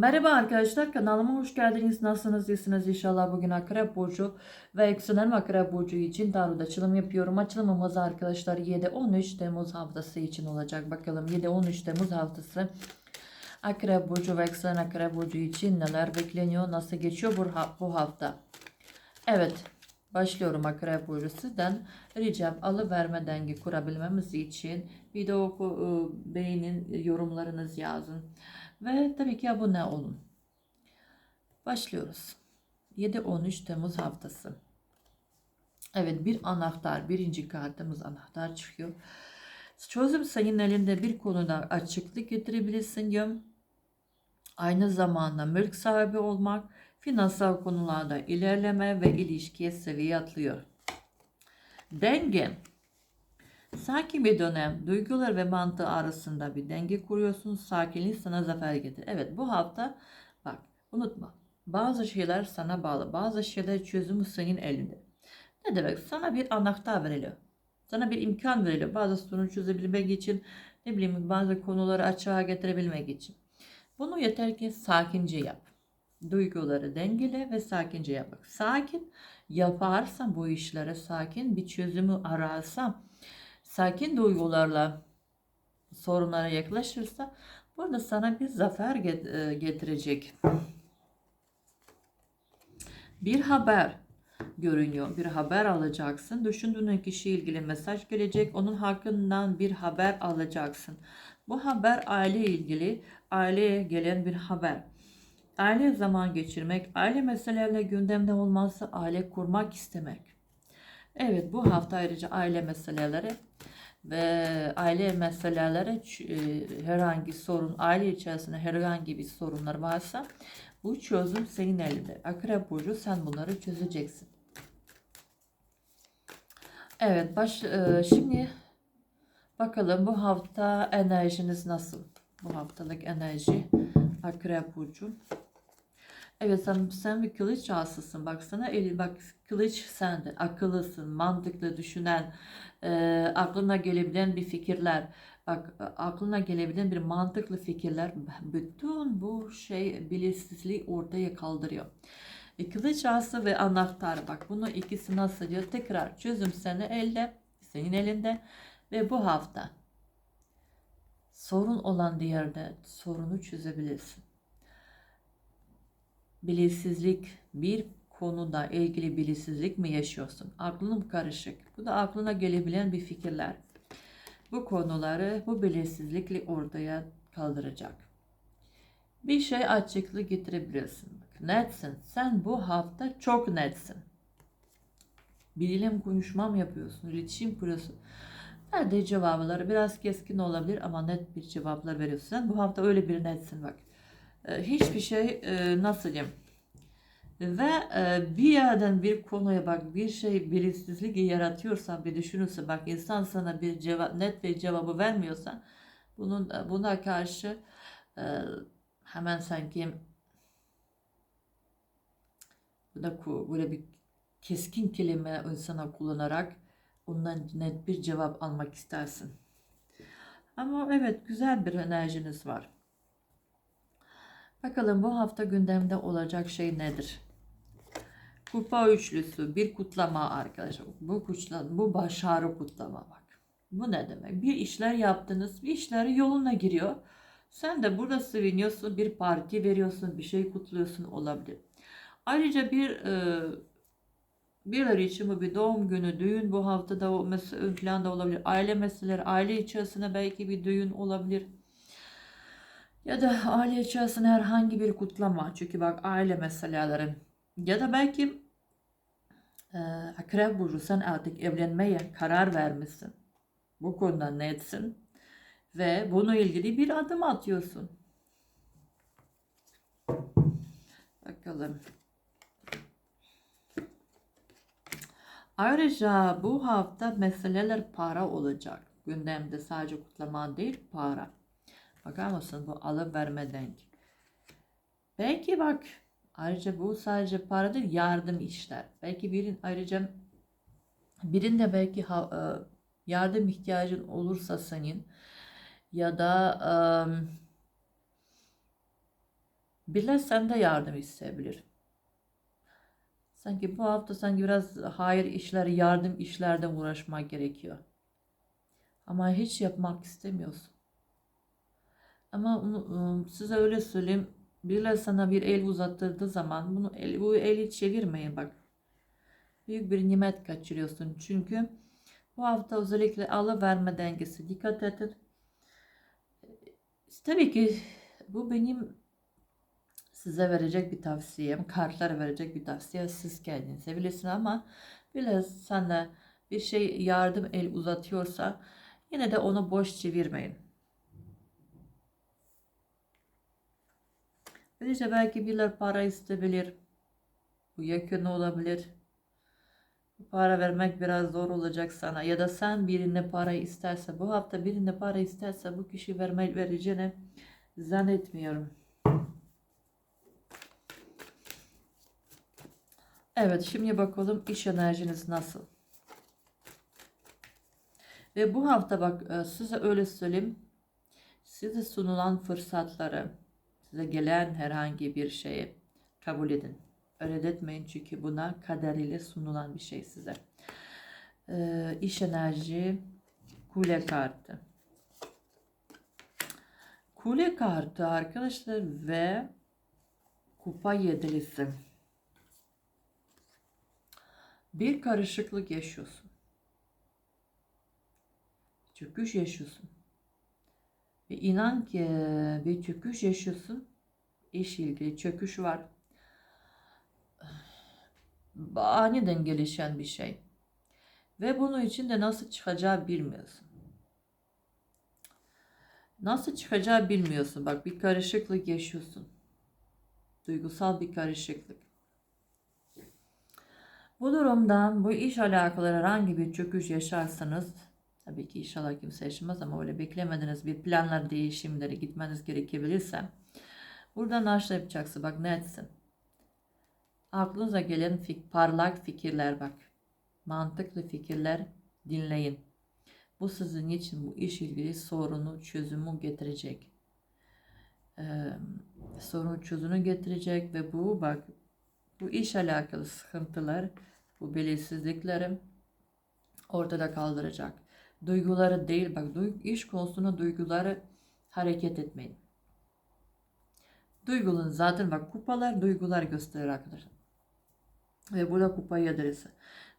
Merhaba arkadaşlar kanalıma hoş geldiniz. Nasılsınız? İyisiniz inşallah. Bugün Akrep Burcu ve Yükselen Akrep Burcu için tarot açılım yapıyorum. Açılımımız arkadaşlar 7-13 Temmuz haftası için olacak. Bakalım 7-13 Temmuz haftası Akrep Burcu ve Yükselen Akrep Burcu için neler bekleniyor? Nasıl geçiyor bu, bu hafta? Evet başlıyorum Akrep Burcu. Sizden ricam alıverme dengi kurabilmemiz için video e, beğenin, yorumlarınızı yazın. Ve tabii ki abone olun. Başlıyoruz. 7-13 Temmuz haftası. Evet bir anahtar, birinci kartımız anahtar çıkıyor. Çözüm senin elinde bir konuda açıklık getirebilirsin ya. Aynı zamanda mülk sahibi olmak, finansal konularda ilerleme ve ilişkiye seviye atlıyor. Denge. Sakin bir dönem, duygular ve mantığı arasında bir denge kuruyorsun. Sakinlik sana zafer getirir. Evet bu hafta bak unutma. Bazı şeyler sana bağlı. Bazı şeyler çözümü senin elinde. Ne demek? Sana bir anahtar veriliyor. Sana bir imkan veriliyor. Bazı sorunu çözebilmek için ne bileyim bazı konuları açığa getirebilmek için. Bunu yeter ki sakince yap. Duyguları dengele ve sakince yap. Sakin yaparsan bu işlere sakin bir çözümü ararsan sakin duygularla sorunlara yaklaşırsa burada sana bir zafer e, getirecek. Bir haber görünüyor. Bir haber alacaksın. Düşündüğün kişiyle ilgili mesaj gelecek. Onun hakkından bir haber alacaksın. Bu haber aile ilgili, aileye gelen bir haber. Aile zaman geçirmek, aile meselelerle gündemde olması, aile kurmak istemek. Evet bu hafta ayrıca aile meseleleri ve aile meseleleri e, herhangi sorun, aile içerisinde herhangi bir sorunlar varsa bu çözüm senin elinde. Akrep Burcu sen bunları çözeceksin. Evet baş, e, şimdi bakalım bu hafta enerjiniz nasıl? Bu haftalık enerji Akrep Burcu. Evet sen, sen bir kılıç ağasısın. Baksana eli bak kılıç sende. Akıllısın, mantıklı düşünen, e, aklına gelebilen bir fikirler. Bak e, aklına gelebilen bir mantıklı fikirler. Bütün bu şey belirsizliği ortaya kaldırıyor. E, kılıç ağası ve anahtar. Bak bunu ikisi nasıl diyor? Tekrar çözüm seni elde, senin elinde ve bu hafta sorun olan yerde sorunu çözebilirsin belirsizlik bir konuda ilgili belirsizlik mi yaşıyorsun? Aklın karışık? Bu da aklına gelebilen bir fikirler. Bu konuları bu belirsizlikle ortaya kaldıracak. Bir şey açıklık getirebilirsin. Netsin. Sen bu hafta çok netsin. Biriyle konuşma mı yapıyorsun? İletişim kuruyorsun. Verdiği cevapları biraz keskin olabilir ama net bir cevaplar veriyorsun. Sen bu hafta öyle bir netsin bak. E, hiçbir şey e, nasıl diyeyim ve e, bir yerden bir konuya bak bir şey belirsizlik yaratıyorsa bir düşünürse bak insan sana bir cevap net bir cevabı vermiyorsa bunun buna karşı hemen sanki da böyle bir keskin kelime insana kullanarak ondan net bir cevap almak istersin. Ama evet güzel bir enerjiniz var. Bakalım bu hafta gündemde olacak şey nedir? Kupa üçlüsü bir kutlama arkadaşlar. Bu kutlama, bu başarı kutlama bak. Bu ne demek? Bir işler yaptınız, bir işler yoluna giriyor. Sen de burada seviniyorsun, bir parti veriyorsun, bir şey kutluyorsun olabilir. Ayrıca bir e, birileri için bu bir doğum günü, düğün bu haftada o mesela ön planda olabilir. Aile meseleleri, aile içerisinde belki bir düğün olabilir. Ya da aile içerisinde herhangi bir kutlama. Çünkü bak aile meseleleri. Ya da belki e, Akrep Burcu sen artık evlenmeye karar vermişsin. Bu konuda netsin. Ve bununla ilgili bir adım atıyorsun. Bakalım. Ayrıca bu hafta meseleler para olacak. Gündemde sadece kutlama değil para. Bakar mısın bu alıp verme denk. Belki bak ayrıca bu sadece para değil yardım işler. Belki birin ayrıca birinde belki ha- e, yardım ihtiyacın olursa senin ya da e, Birileri sende yardım isteyebilir. Sanki bu hafta sanki biraz hayır işleri, yardım işlerden uğraşmak gerekiyor. Ama hiç yapmak istemiyorsun. Ama onu, ıı, size öyle söyleyeyim. Birileri sana bir el uzattırdığı zaman bunu el, bu eli çevirmeyin bak. Büyük bir nimet kaçırıyorsun. Çünkü bu hafta özellikle alıverme dengesi dikkat edin. Tabii ki bu benim size verecek bir tavsiyem. Kartlar verecek bir tavsiye. Siz kendinize bilirsiniz ama bile sana bir şey yardım el uzatıyorsa yine de onu boş çevirmeyin. Böylece belki birileri para isteyebilir. Bu yakın olabilir. Para vermek biraz zor olacak sana. Ya da sen birine para isterse, bu hafta birine para isterse bu kişi verme, vereceğini zannetmiyorum. Evet, şimdi bakalım iş enerjiniz nasıl? Ve bu hafta bak e, size öyle söyleyeyim. Size sunulan fırsatları, size gelen herhangi bir şeyi kabul edin. Reddetmeyin çünkü buna kader ile sunulan bir şey size. Ee, iş enerji kule kartı. Kule kartı arkadaşlar ve kupa yedilisi. Bir karışıklık yaşıyorsun. Çöküş yaşıyorsun. Ve inan ki bir çöküş yaşıyorsun. İş ilgili çöküş var aniden gelişen bir şey. Ve bunun için de nasıl çıkacağı bilmiyorsun. Nasıl çıkacağı bilmiyorsun. Bak bir karışıklık yaşıyorsun. Duygusal bir karışıklık. Bu durumdan bu iş alakalı herhangi bir çöküş yaşarsanız tabii ki inşallah kimse yaşamaz ama öyle beklemediniz bir planlar değişimleri gitmeniz gerekebilirse buradan aşağı yapacaksın bak ne etsin Aklınıza gelen fik parlak fikirler bak. Mantıklı fikirler dinleyin. Bu sizin için bu iş ilgili sorunu çözümü getirecek. Ee, sorun çözümü getirecek ve bu bak bu iş alakalı sıkıntılar, bu belirsizlikleri ortada kaldıracak. Duyguları değil bak iş konusunda duyguları hareket etmeyin. Duyguların zaten bak kupalar duygular gösterir arkadaşlar. Ve burada kupa yedilisi.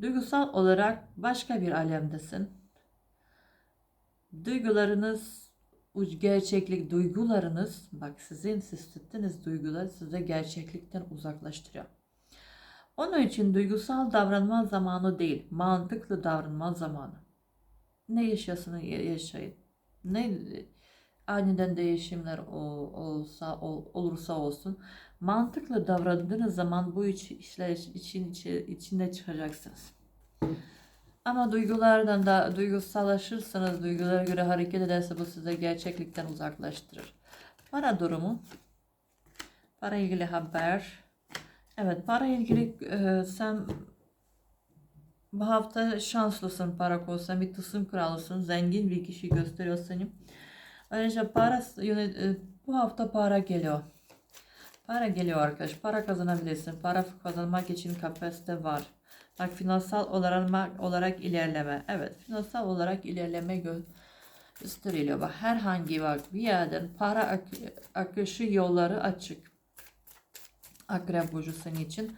Duygusal olarak başka bir alemdesin. Duygularınız, gerçeklik duygularınız, bak sizin siz tuttuğunuz duygular size gerçeklikten uzaklaştırıyor. Onun için duygusal davranma zamanı değil, mantıklı davranma zamanı. Ne yaşasını yaşayın. Ne aniden değişimler olsa olursa olsun mantıklı davrandığınız zaman bu iş, işler için içi, içinde çıkacaksınız. Ama duygulardan da duygusallaşırsanız, duygulara göre hareket ederse bu size gerçeklikten uzaklaştırır. Para durumu. Para ilgili haber. Evet para ilgili e, sen bu hafta şanslısın para konusunda bir tısım kralısın. Zengin bir kişi gösteriyor seni. Ayrıca para e, bu hafta para geliyor. Para geliyor arkadaş. Para kazanabilirsin. Para kazanmak için kapasite var. Bak finansal olarak, olarak ilerleme. Evet finansal olarak ilerleme gösteriliyor. Bak herhangi bak bir yerden para ak akışı yolları açık. Akrep burcu senin için.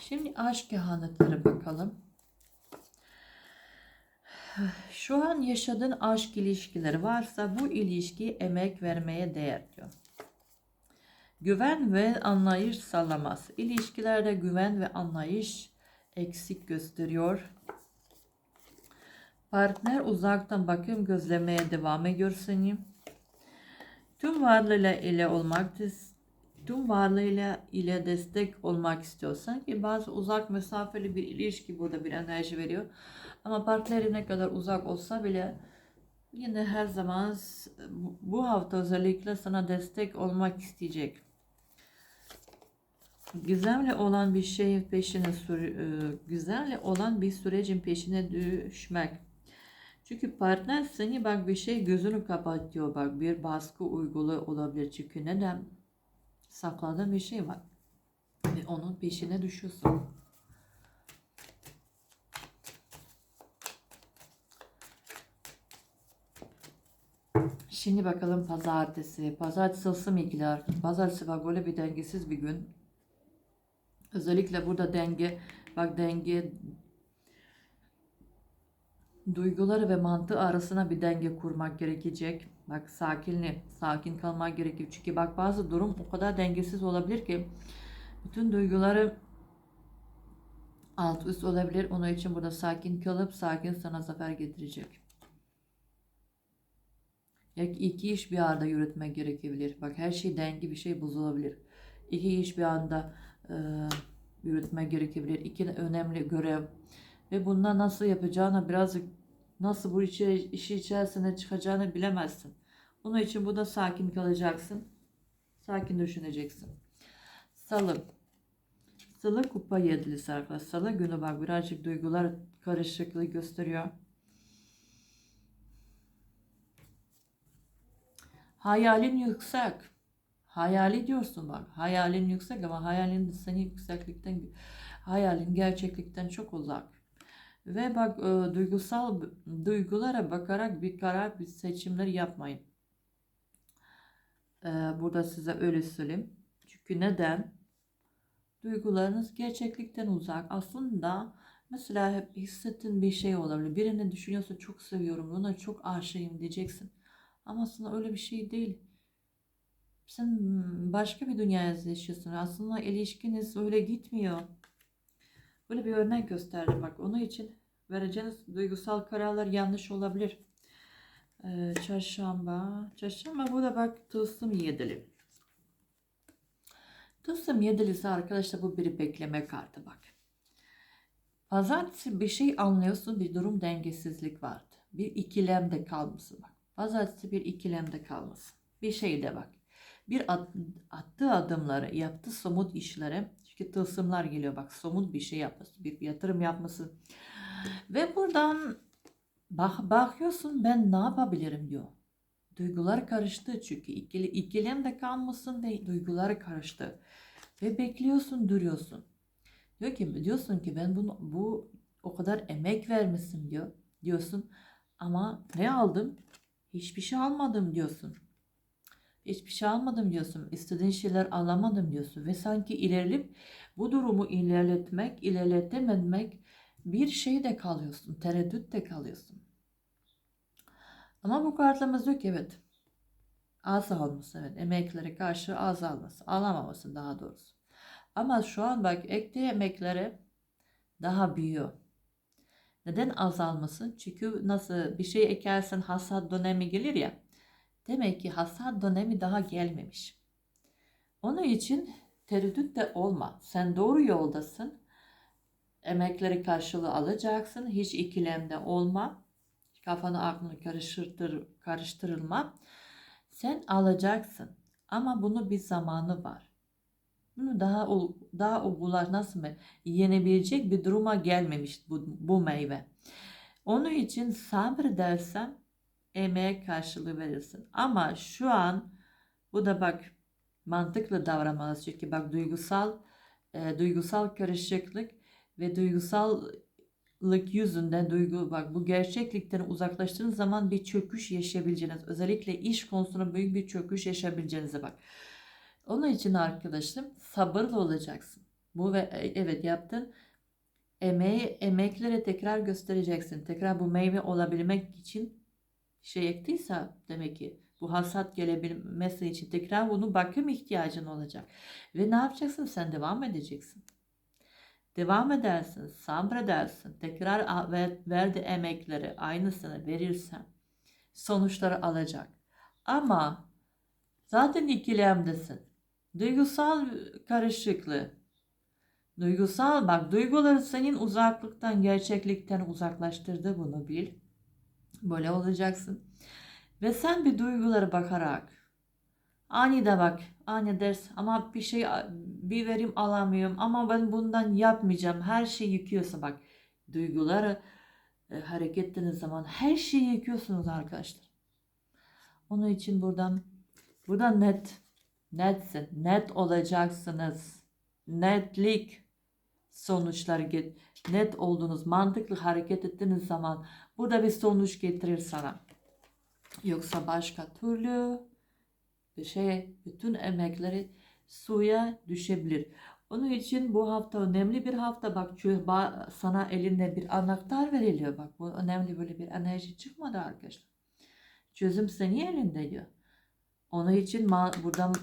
Şimdi aşk kehanetleri bakalım. Şu an yaşadığın aşk ilişkileri varsa bu ilişki emek vermeye değer diyor. Güven ve anlayış sağlamaz. İlişkilerde güven ve anlayış eksik gösteriyor. Partner uzaktan bakım gözlemeye devam ediyor seni. Tüm varlığıyla ile olmak tüm varlığıyla ile destek olmak istiyorsan ki bazı uzak mesafeli bir ilişki burada bir enerji veriyor. Ama partneri ne kadar uzak olsa bile yine her zaman bu hafta özellikle sana destek olmak isteyecek. Gizemli olan bir şeyin peşine e, güzelle olan bir sürecin peşine düşmek. Çünkü partner seni bak bir şey gözünü kapatıyor bak bir baskı uygulu olabilir çünkü neden? Sakladığın bir şey var. Ve onun peşine düşüyorsun. Şimdi bakalım pazartesi. Pazartesi ısım ilgiler. Pazartesi bak böyle bir dengesiz bir gün. Özellikle burada denge, bak denge duyguları ve mantığı arasına bir denge kurmak gerekecek. Bak sakinli, sakin kalmak gerekiyor. Çünkü bak bazı durum o kadar dengesiz olabilir ki bütün duyguları alt üst olabilir. Onun için burada sakin kalıp sakin sana zafer getirecek. İki iş bir arada yürütmek gerekebilir. Bak her şey denge bir şey bozulabilir. İki iş bir anda e, yürütmek gerekebilir. İki önemli görev. Ve bundan nasıl yapacağını birazcık nasıl bu işi, işi içerisine çıkacağını bilemezsin. Onun için burada sakin kalacaksın. Sakin düşüneceksin. Salı. Salı kupa yedilisi arkadaşlar. Salı günü bak birazcık duygular karışıklığı gösteriyor. Hayalin yüksek. Hayali diyorsun bak. Hayalin yüksek ama hayalin seni yükseklikten, hayalin gerçeklikten çok uzak. Ve bak e, duygusal duygulara bakarak bir karar, bir seçimler yapmayın. E, burada size öyle söyleyeyim. Çünkü neden? Duygularınız gerçeklikten uzak. Aslında mesela hep hissettiğin bir şey olabilir. Birini düşünüyorsa çok seviyorum, ona çok aşığım diyeceksin. Ama aslında öyle bir şey değil. Sen başka bir dünyaya yaşıyorsun. Aslında ilişkiniz öyle gitmiyor. Böyle bir örnek gösterdim bak. Onun için vereceğiniz duygusal kararlar yanlış olabilir. Ee, çarşamba. Çarşamba bu da bak tılsım yedili. Tılsım yedilisi arkadaşlar bu bir bekleme kartı bak. Pazartesi bir şey anlıyorsun bir durum dengesizlik vardı. Bir ikilemde kalmışsın bak. Pazartesi bir ikilemde kalmasın. Bir şeyde bak. Bir at, attığı adımları, yaptığı somut işlere, çünkü tılsımlar geliyor bak somut bir şey yapması, bir yatırım yapması. Ve buradan bak, bakıyorsun ben ne yapabilirim diyor. Duygular karıştı çünkü ikili, ikilemde kalmasın ve duygular karıştı. Ve bekliyorsun, duruyorsun. Diyor ki diyorsun ki ben bunu bu o kadar emek vermişsin diyor. Diyorsun ama ne aldım? Hiçbir şey almadım diyorsun. Hiçbir şey almadım diyorsun. İstediğin şeyler alamadım diyorsun. Ve sanki ilerleyip bu durumu ilerletmek, ilerletememek bir şeyde kalıyorsun. Tereddütte kalıyorsun. Ama bu kartlarımız diyor ki evet. Az alması evet. Emeklere karşı az alması. Alamaması daha doğrusu. Ama şu an bak ektiği emeklere daha büyüyor. Neden azalmasın? Çünkü nasıl bir şey ekersen hasat dönemi gelir ya. Demek ki hasat dönemi daha gelmemiş. Onun için tereddüt de olma. Sen doğru yoldasın. Emekleri karşılığı alacaksın. Hiç ikilemde olma. Kafanı aklını karıştır, karıştırılma. Sen alacaksın. Ama bunu bir zamanı var. Bunu daha daha olgular nasıl mı yenebilecek bir duruma gelmemiş bu, bu meyve. Onun için sabredersen emeğe karşılığı verirsin. Ama şu an bu da bak mantıklı davranmalısın. Çünkü bak duygusal e, duygusal karışıklık ve duygusallık yüzünden duygu bak bu gerçeklikten uzaklaştığınız zaman bir çöküş yaşayabileceğiniz özellikle iş konusunda büyük bir çöküş yaşayabileceğinize bak. Onun için arkadaşım sabırlı olacaksın. Bu ve e, evet yaptın. Emeği, emeklere tekrar göstereceksin. Tekrar bu meyve olabilmek için şey ektiyse demek ki bu hasat gelebilmesi için tekrar bunu bakım ihtiyacın olacak. Ve ne yapacaksın? Sen devam edeceksin. Devam edersin, sabredersin. Tekrar verdi emekleri aynısını verirsen sonuçları alacak. Ama zaten ikilemdesin. Duygusal karışıklığı. Duygusal bak duyguları senin uzaklıktan gerçeklikten uzaklaştırdı bunu bil. Böyle olacaksın. Ve sen bir duygulara bakarak anide bak ani ders ama bir şey bir verim alamıyorum ama ben bundan yapmayacağım her şeyi yıkıyorsa bak duyguları e, hareket ettiğiniz zaman her şeyi yıkıyorsunuz arkadaşlar. Onun için buradan buradan net Netsin. Net olacaksınız. Netlik sonuçlar get net olduğunuz, mantıklı hareket ettiğiniz zaman burada bir sonuç getirir sana. Yoksa başka türlü bir şey, bütün emekleri suya düşebilir. Onun için bu hafta önemli bir hafta. Bak sana elinde bir anahtar veriliyor. Bak bu önemli böyle bir enerji çıkmadı arkadaşlar. Çözüm senin elinde diyor. Onun için buradan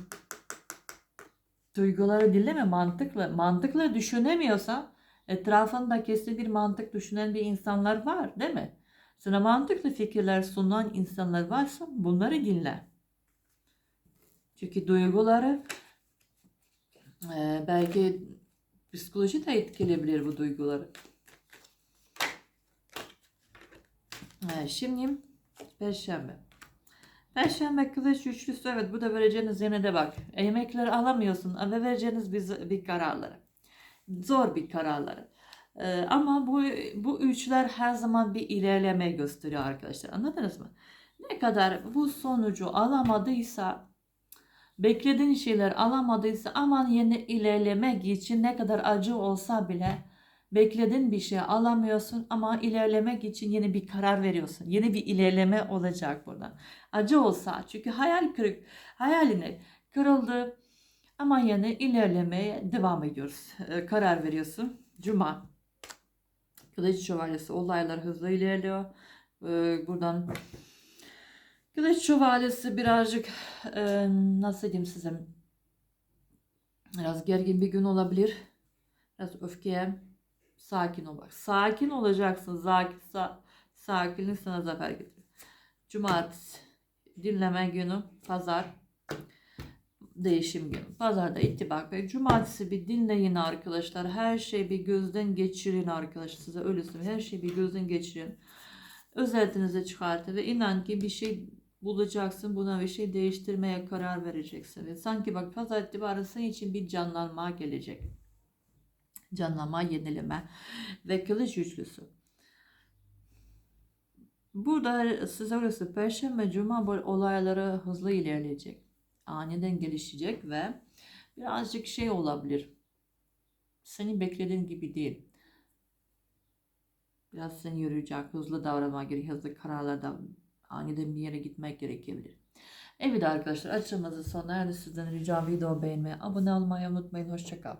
duyguları dinleme mantıklı. Mantıklı düşünemiyorsan etrafında kesin bir mantık düşünen bir insanlar var değil mi? Sana mantıklı fikirler sunan insanlar varsa bunları dinle. Çünkü duyguları e, belki psikoloji de etkileyebilir bu duyguları. E, şimdi Perşembe. Perşembe kılıç üçlüsü evet bu da vereceğiniz yine de bak. Emekleri alamıyorsun ve vereceğiniz bir, bir kararları. Zor bir kararları. Ee, ama bu bu üçler her zaman bir ilerleme gösteriyor arkadaşlar. Anladınız mı? Ne kadar bu sonucu alamadıysa beklediğin şeyler alamadıysa aman yeni ilerlemek için ne kadar acı olsa bile beklediğin bir şey alamıyorsun ama ilerlemek için yeni bir karar veriyorsun. Yeni bir ilerleme olacak buradan. Acı olsa çünkü hayal kırık hayaline kırıldı ama yine ilerlemeye devam ediyoruz. Ee, karar veriyorsun. Cuma. Kılıç şövalyesi olaylar hızlı ilerliyor. Ee, buradan Kılıç şövalyesi birazcık e, nasıl diyeyim size biraz gergin bir gün olabilir. Biraz öfkeye sakin ol bak. Sakin olacaksın. Sakin, sa, sakinlik sana zafer getirir. Cumartesi dinleme günü. Pazar değişim günü. Pazarda ittifak ve cumartesi bir dinleyin arkadaşlar. Her şeyi bir gözden geçirin arkadaşlar. Size öyle söyleyeyim. Her şeyi bir gözden geçirin. Özetinize çıkartın ve inan ki bir şey bulacaksın. Buna bir şey değiştirmeye karar vereceksin. Ve sanki bak pazar itibaren senin için bir canlanma gelecek. Canlanma, yenileme ve kılıç üçlüsü. Burada size orası Perşembe, Cuma olayları hızlı ilerleyecek. Aniden gelişecek ve birazcık şey olabilir. Senin beklediğin gibi değil. Biraz seni yürüyecek, hızlı davranmak gerekiyor, hızlı kararlarda aniden bir yere gitmek gerekebilir. Evet arkadaşlar açılımızın sonuna erdi. Sizden ricam video beğenmeyi, abone olmayı unutmayın. Hoşçakal.